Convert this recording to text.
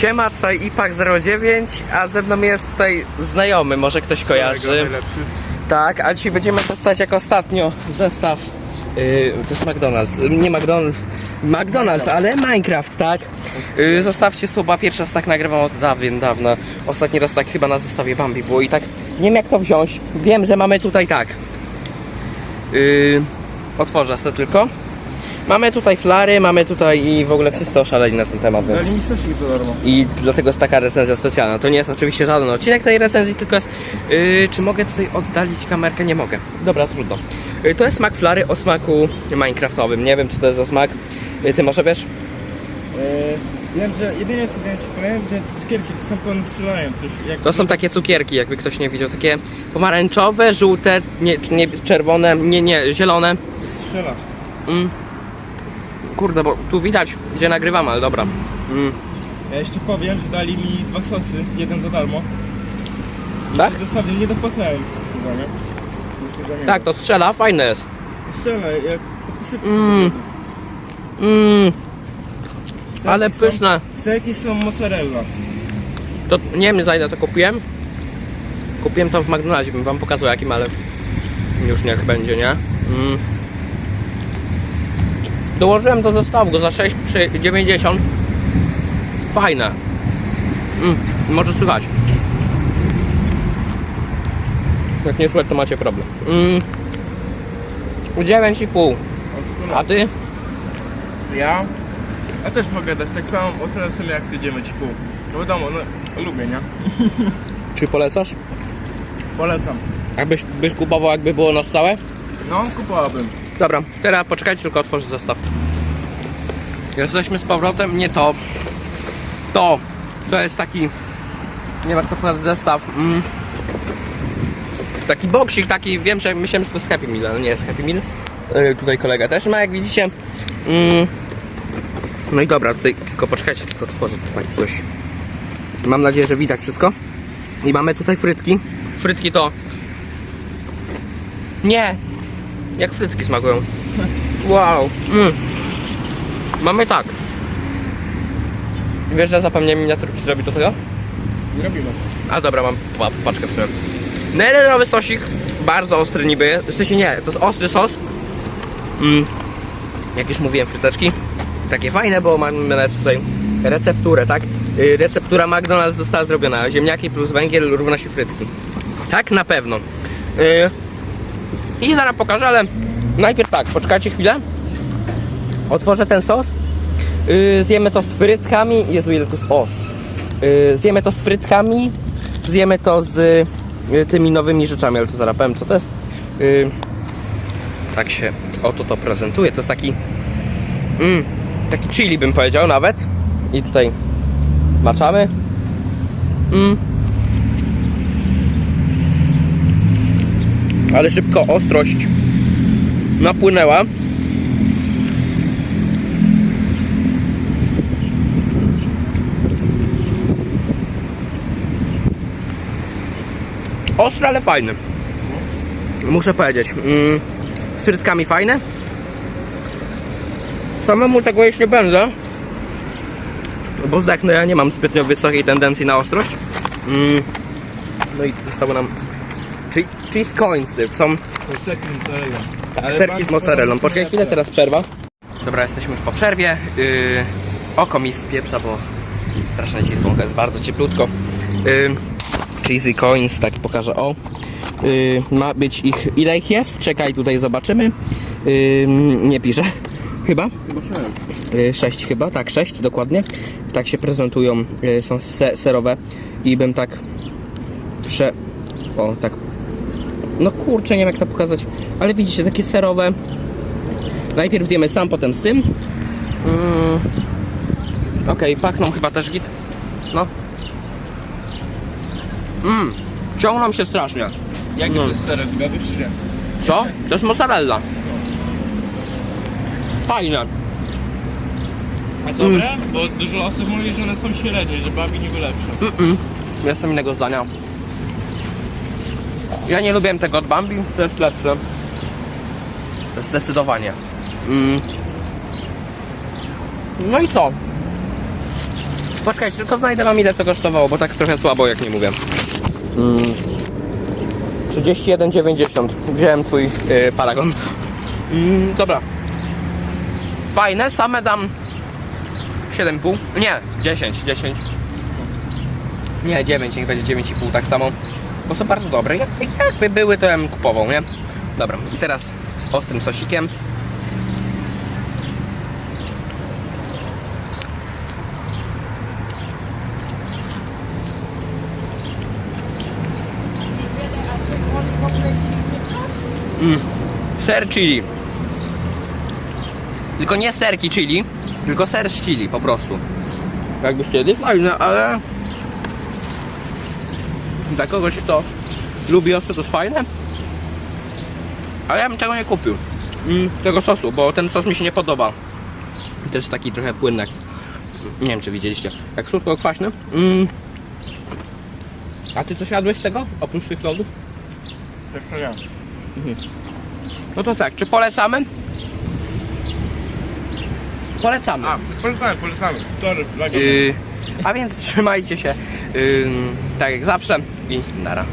Siema, tutaj IPAK09, a ze mną jest tutaj znajomy, może ktoś kojarzy. Tak, a dzisiaj będziemy testować jak ostatnio zestaw. Yy, to jest McDonald's, nie McDonald's, McDonald's, ale Minecraft, tak? Yy, zostawcie suba, pierwszy raz tak nagrywam od dawien, dawna. Ostatni raz tak chyba na zestawie Bambi było i tak nie wiem jak to wziąć. Wiem, że mamy tutaj tak. Yy, otworzę sobie tylko. Mamy tutaj flary, mamy tutaj i w ogóle wszyscy oszaleli na ten temat, więc... Mi sosik za darmo. I dlatego jest taka recenzja specjalna. To nie jest oczywiście żaden odcinek tej recenzji, tylko jest. Yy, czy mogę tutaj oddalić kamerkę? Nie mogę. Dobra, trudno. Yy, to jest smak flary o smaku Minecraftowym. Nie wiem, co to jest za smak. Yy, ty może wiesz? Eee, wiem, że jedynie co wiem ci powiem, że te cukierki to są pełne strzelają coś. Jak To są takie cukierki, jakby ktoś nie widział. Takie pomarańczowe, żółte, nie, nie czerwone, nie, nie, zielone. strzela. Mm. Kurde, bo tu widać, gdzie nagrywam, ale dobra. Mm. Ja jeszcze powiem, że dali mi dwa sosy, jeden za darmo. Tak? Dosłownie nie dopłacałem chyba, nie? Muszę zamienić. Tak, to strzela, fajne jest. Strzela, jak to posypkę. Mm. Mm, Serki ale są- pyszne. Serki są mozzarella. To nie wiem za ile to kupiłem. Kupiłem to w McDonaldzie, bym wam pokazał jakim, ale już niech będzie, nie? Mm. Dołożyłem do zestawu go za 6,90 Fajne. Mm. Może słychać. Jak nie słychać, to macie problem. Mm. 9,5. A ty? Ja? Ja też mogę dać tak samą ocenę w sumie jak ty 9,5. No wiadomo, no lubię, nie? Czy polecasz? Polecam. Jakbyś byś kupował, jakby było na stałe? No, kupowałbym. Dobra, teraz poczekajcie, tylko otworzę zestaw. Jesteśmy z powrotem, nie to. To. To jest taki. Nie warto pokazać zestaw. Mm. Taki boksik, taki. Wiem, że myślałem, że to jest Happy Meal, ale nie jest Happy Meal. Yy, tutaj kolega też ma, jak widzicie. Mm. No i dobra, tutaj tylko poczekajcie, tylko otworzę to tak jakoś. Mam nadzieję, że widać wszystko. I mamy tutaj frytki. Frytki to. Nie, jak frytki smakują. Wow. Mm. Mamy tak. Wiesz, że zapomniałem miniaturki zrobić do tego? Robimy. A dobra, mam pa paczkę w. Nederowy sosik. Bardzo ostry niby. W sensie nie, to jest ostry sos. Mm. Jak już mówiłem, fryteczki. Takie fajne, bo mamy tutaj recepturę, tak? Yy, receptura McDonald's została zrobiona. Ziemniaki plus węgiel równa się frytki. Tak, na pewno. Yy. I zaraz pokażę, ale najpierw tak, poczekajcie chwilę. Otworzę ten sos. Yy, zjemy to z frytkami. Jezu, ile to jest os. Yy, zjemy to z frytkami. Zjemy to z yy, tymi nowymi rzeczami, ale to zaraz powiem, co to jest. Yy, tak się oto to prezentuje. To jest taki mm, taki chili bym powiedział nawet. I tutaj maczamy. Mm. Ale szybko ostrość napłynęła. Ostry, ale fajny. Muszę powiedzieć. Mm, z frytkami fajne. Samemu tego jeść nie będę. Bo zdechnę, ja nie mam zbytnio wysokiej tendencji na ostrość. Mm, no i zostało nam che- cheese coinsy. Są Serki z mozzarellą. tak, Ale serki z mozzarellą. Poczekaj chwilę, teraz przerwa. Dobra, jesteśmy już po przerwie. Yy, oko mi spieprza, bo strasznie cisłonko jest bardzo cieplutko. Yy, cheesy coins, tak pokażę, o. Yy, ma być ich, ile ich jest? Czekaj, tutaj zobaczymy. Yy, nie pisze, chyba. Y, sześć chyba, tak, sześć dokładnie. Tak się prezentują, y, są se serowe i bym tak prze... O, tak. No kurczę, nie wiem jak to pokazać, ale widzicie, takie serowe. Najpierw zjemy sam, potem z tym. Mm. Okej, pachną chyba też git. No. Mmm, ciągną się strasznie. Jaki No. to jest serek, zgadłeś czy nie? Co? To jest mozzarella. Fajne. A dobre? Bo dużo osób mówi, że one są średnie, że bawi niby lepsze. Mm-mm. Jestem innego zdania. Ja nie lubiłem tego od Bambi, to jest lepsze. Zdecydowanie. Mm. No i co? Poczekaj, tylko znajdę wam ile to kosztowało, bo tak trochę słabo jak nie mówię. Mm. 31,90. Wziąłem twój yy, paragon. Mm, dobra. Fajne, same dam 7,5. Nie, 10, 10. Nie, 9, niech będzie 9,5 tak samo. Bo są bardzo dobre. Jak, jakby były, to ja bym kupował, nie? Dobra, i teraz z ostrym sosikiem. Mm. Ser chili. Tylko nie serki chili, tylko ser z chili po prostu. Jakby wtedy fajne, ale dla kogoś, kto lubi ostre, to jest fajne. Ale ja bym tego nie kupił. Mm, tego sosu, bo ten sos mi się nie podoba. Też taki trochę płynny. Nie wiem, czy widzieliście. Tak słodko kwaśny. Mm. A ty coś jadłeś z tego? Oprócz tych lodów? Jeszcze nie. No to tak, czy polecamy? Polecamy. A, polecamy, polecamy. Sorry, Yy, a więc trzymajcie się tak jak zawsze i nara.